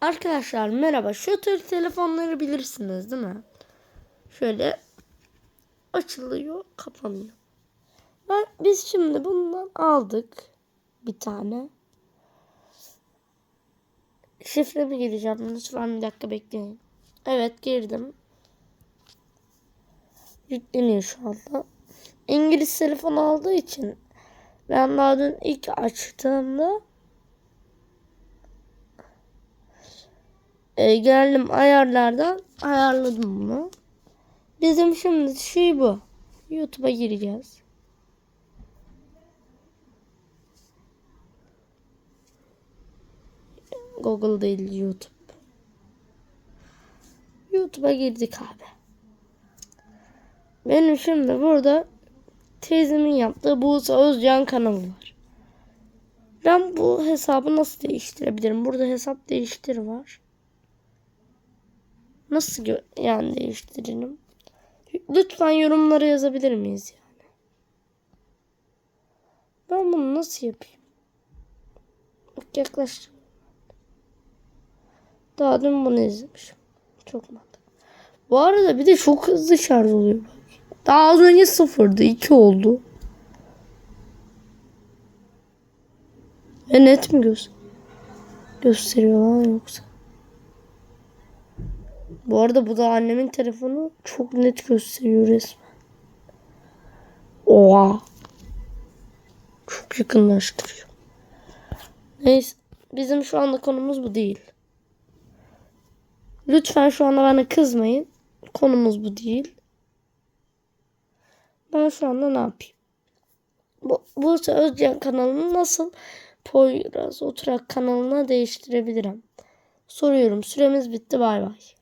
Arkadaşlar merhaba. Şu tür telefonları bilirsiniz değil mi? Şöyle açılıyor, kapanıyor. Ben, biz şimdi bundan aldık bir tane. Şifremi gireceğim. Lütfen bir dakika bekleyin. Evet girdim. Yükleniyor şu anda. İngiliz telefon aldığı için ben daha dün ilk açtığımda e, geldim ayarlardan ayarladım bunu. Bizim şimdi şey bu. YouTube'a gireceğiz. Google değil YouTube. YouTube'a girdik abi. Benim şimdi burada teyzemin yaptığı Buse Özcan kanalı var. Ben bu hesabı nasıl değiştirebilirim? Burada hesap değiştir var. Nasıl yani değiştiririm? Lütfen yorumlara yazabilir miyiz yani? Ben bunu nasıl yapayım? Bak yaklaştım. Daha dün bunu izlemişim. Çok mantıklı. Bu arada bir de çok hızlı şarj oluyor bak. Daha az önce sıfırdı. iki oldu. Ve net mi göz gösteriyor lan yoksa? Bu arada bu da annemin telefonu çok net gösteriyor resmen. Oha. Çok yakınlaştırıyor. Neyse. Bizim şu anda konumuz bu değil. Lütfen şu anda bana kızmayın. Konumuz bu değil. Ben şu anda ne yapayım? Bu, bu Özcan kanalını nasıl Poyraz Oturak kanalına değiştirebilirim? Soruyorum. Süremiz bitti. Bay bay.